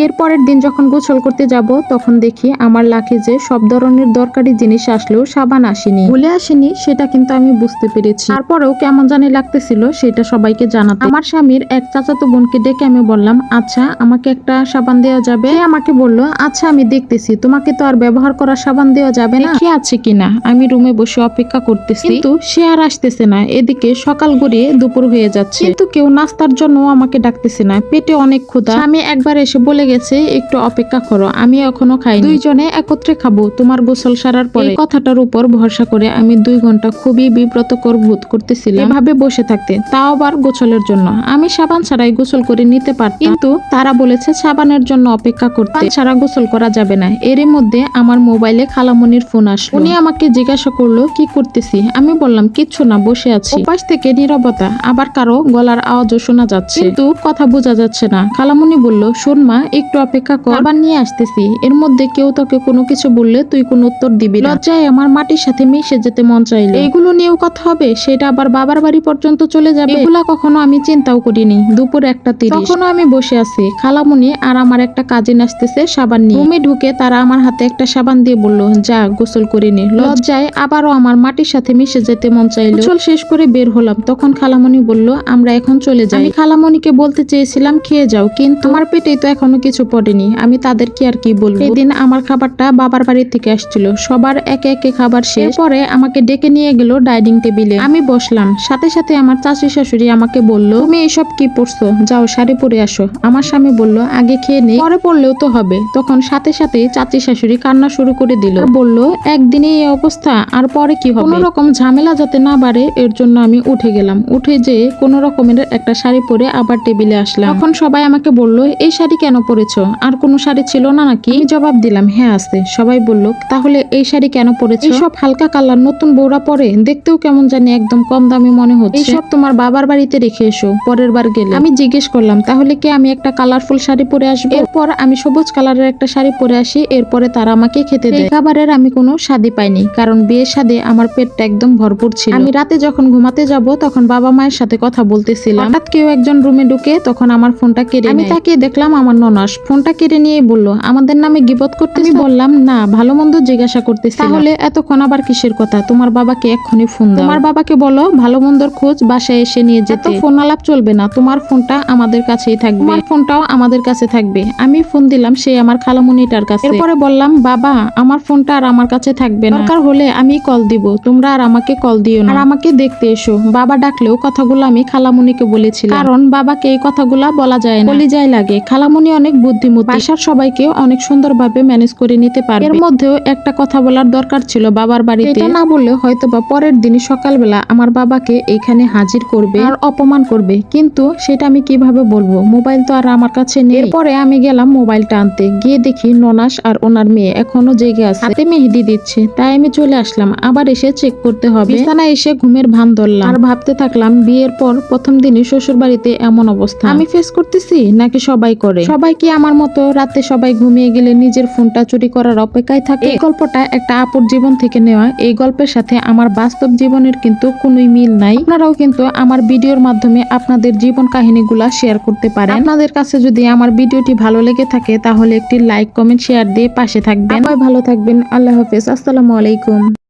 বিয়ের পরের দিন যখন গোসল করতে যাব তখন দেখি আমার লাকিজে সব ধরনের দরকারি জিনিস আসলেও সাবান আসেনি। ভুলে আসেনি সেটা কিন্তু আমি বুঝতে পেরেছি। তারপরেও কেমন জানি লাগতেছিল সেটা সবাইকে জানাতে। আমার স্বামীর এক চাচাতো বোনকে ডেকে আমি বললাম আচ্ছা আমাকে একটা সাবান দেওয়া যাবে? আমাকে বলল আচ্ছা আমি দেখতেছি। তোমাকে তো আর ব্যবহার করা সাবান দেওয়া যাবে না। কি আছে কিনা? আমি রুমে বসে অপেক্ষা করতেছি। কিন্তু সে আর আসতেছে না। এদিকে সকাল গড়িয়ে দুপুর হয়ে যাচ্ছে। কিন্তু কেউ নাস্তার জন্য আমাকে ডাকতেছে না। পেটে অনেক ক্ষুধা। আমি একবার এসে বলে গেছে, একটু অপেক্ষা করো, আমি এখনও খাই দুইজনে একত্রে খাব, তোমার গোসল সারার পরে। কথাটার উপর ভরসা করে আমি দুই ঘণ্টা খুবই বিব্রতকর বোধ করতেছিলাম। এভাবে বসে থাকতে, তাও আবার গোসলের জন্য। আমি সাবান ছাড়াই গোসল করে নিতে পারতাম। কিন্তু তারা বলেছে সাবানের জন্য অপেক্ষা করতে। ছাড়া গোসল করা যাবে না। এরই মধ্যে আমার মোবাইলে খালামনির ফোন আসলো। উনি আমাকে জিজ্ঞাসা করল, কি করতেছি? আমি বললাম কিচ্ছু না, বসে আছি। ওপাশ থেকে নীরবতা, আবার কারও গলার আওয়াজও শোনা যাচ্ছে। কিন্তু কথা বোঝা যাচ্ছে না। খালামনি বলল, শোন মা একটু অপেক্ষা কর। আবার নিয়ে আসতেছি। এর মধ্যে কেউ তোকে কোনো কিছু বললে তুই কোনো উত্তর দিবি না। লজ্জায় আমার মাটির সাথে মিশে যেতে মন চাইলো। এইগুলো নিয়েও কথা হবে সেটা আবার বাবার বাড়ি পর্যন্ত চলে যাবে। এগুলা কখনো আমি চিন্তাও করিনি। দুপুর একটা তিরিশ। তখনও আমি বসে আছি। খালামুনি আর আমার একটা কাজিন আসতেছে সাবান নিয়ে। রুমে ঢুকে তারা আমার হাতে একটা সাবান দিয়ে বলল যা গোসল করে নে। লজ্জায় আবারও আমার মাটির সাথে মিশে যেতে মন চাইলো। গোসল শেষ করে বের হলাম। তখন খালামণি বলল আমরা এখন চলে যাই। আমি খালামণিকে বলতে চেয়েছিলাম খেয়ে যাও। কিন্তু আমার পেটেই তো এখনও কিছু পড়েনি। আমি তাদেরকে আর কি বলব? এদিন আমার খাবারটা বাবার বাড়ি থেকে আসছিল। সবার একে একে খাবার শেষ। পরে আমাকে ডেকে নিয়ে গেল ডাইনিং টেবিলে। আমি বসলাম। সাথে সাথে আমার চাচি শাশুড়ি আমাকে বলল, তুমি এসব কি পড়ছো? যাও শাড়ি পরে আসো। আমার স্বামী বলল, আগে খেয়ে নেই পরে পড়লেও তো হবে। তখন সাথে সাথে চাচি শাশুড়ি কান্না শুরু করে দিল। বলল, একদিনে এই অবস্থা, আর পরে কি হবে? কোনো রকম ঝামেলা যাতে না বাড়ে, এর জন্য আমি উঠে গেলাম। উঠে যে কোনো রকমের একটা শাড়ি পরে আবার টেবিলে আসলাম। তখন সবাই আমাকে বলল, এই শাড়ি কেন পরেছো? আর কোনো শাড়ি ছিল না নাকি? জবাব দিলাম হ্যাঁ আছে। সবাই বলল তাহলে এই শাড়ি কেন পরেছো? সব হালকা কালার নতুন বৌরা পরে দেখতেও কেমন জানি একদম কম দামি মনে হচ্ছে। এইসব তোমার বাবার বাড়িতে রেখে এসো পরের বার গেলে। আমি জিজ্ঞেস করলাম তাহলে কি আমি একটা কালারফুল শাড়ি পরে আসব? এরপর আমি সবুজ কালারের একটা শাড়ি পরে আসি এরপরে তারা আমাকে খেতে দেয়। খাবারের আমি কোনো স্বাদই পাইনি কারণ বিয়ের স্বাদে আমার পেটটা একদম ভরপুর ছিল। আমি রাতে যখন ঘুমাতে যাব তখন বাবা মায়ের সাথে কথা বলতেছিলাম। হঠাৎ কেউ একজন রুমে ঢুকে তখন আমার ফোনটা কেড়ে আমি তাকিয়ে দেখলাম আমার ননাস ফোনটা কেড়ে নিয়ে বলল আমাদের নামে গিবত করতে আমি বললাম না ভালো মন্দ জিজ্ঞাসা করতেছি তাহলে এতক্ষণ আবার কিসের কথা? তোমার বাবাকে এক্ষুনি ফোন দাও। তোমার বাবাকে বলো ভালো মন্দর খোঁজ বাসায় এসে নিয়ে যেতে। ফোন আলাপ চলবে না তোমার ফোনটা আমাদের কাছেই থাকবে। তোমার ফোনটাও আমাদের কাছে থাকবে। আমি ফোন দিলাম সে আমার খালামুনিটার কাছে। এরপরে বললাম বাবা আমার ফোনটা আর আমার কাছে থাকবে না। দরকার হলে আমি কল দিব তোমরা আর আমাকে কল দিও না। আর আমাকে দেখতে এসো। বাবা ডাকলেও কথাগুলো আমি খালামুনিকে বলেছিলাম। কারণ বাবাকে এই কথাগুলা বলা যায় না। বলি যায় লাগে। খালামুনি অনেক বুদ্ধিমতী। বাসার সবাইকে অনেক সুন্দরভাবে ম্যানেজ করে নিতে পারবে। এর মধ্যেও একটা কথা বলার দরকার ছিল বাবার বাড়িতে। এটা না বললে হয়তো বা পরের সকালবেলা আমার বাবাকে এখানে হাজির করবে আর অপমান করবে। কিন্তু সেটা আমি কীভাবে বলব? মোবাইল তো আর আমার কাছে নেই। এরপরে আমি গেলাম মোবাইলটা আনতে। গিয়ে দেখি ননাস আর ওনার মেয়ে এখনও জেগে আছে। হাতে মেহেদি দিচ্ছে। তাই আমি চলে আসলাম। আবার এসে চেক করতে হবে। বিছানায় এসে ঘুমের ভান ধরলাম। আর ভাবতে থাকলাম বিয়ের পর প্রথম দিনই শ্বশুর বাড়িতে এমন অবস্থা। আমি ফেস করতেছি? নাকি সবাই করে? সবাই কি আমার মতো রাতে সবাই ঘুমিয়ে গেলে নিজের ফোনটা চুরি করার অপেক্ষায় থাকে। এই গল্পটা একটা আপুর জীবন থেকে নেওয়া। এই গল্পের সাথে আমার বাস্তব জীবনের কিন্তু কোনোই মিল নাই। আপনারাও কিন্তু আমার ভিডিওর মাধ্যমে আপনাদের জীবন কাহিনীগুলা শেয়ার করতে পারেন। আপনাদের কাছে যদি আমার ভিডিওটি ভালো লেগে থাকে, তাহলে একটি লাইক, কমেন্ট, শেয়ার দিয়ে পাশে থাকবেন। ভালো থাকবেন। আল্লাহ হাফেজ। আসসালামু আলাইকুম।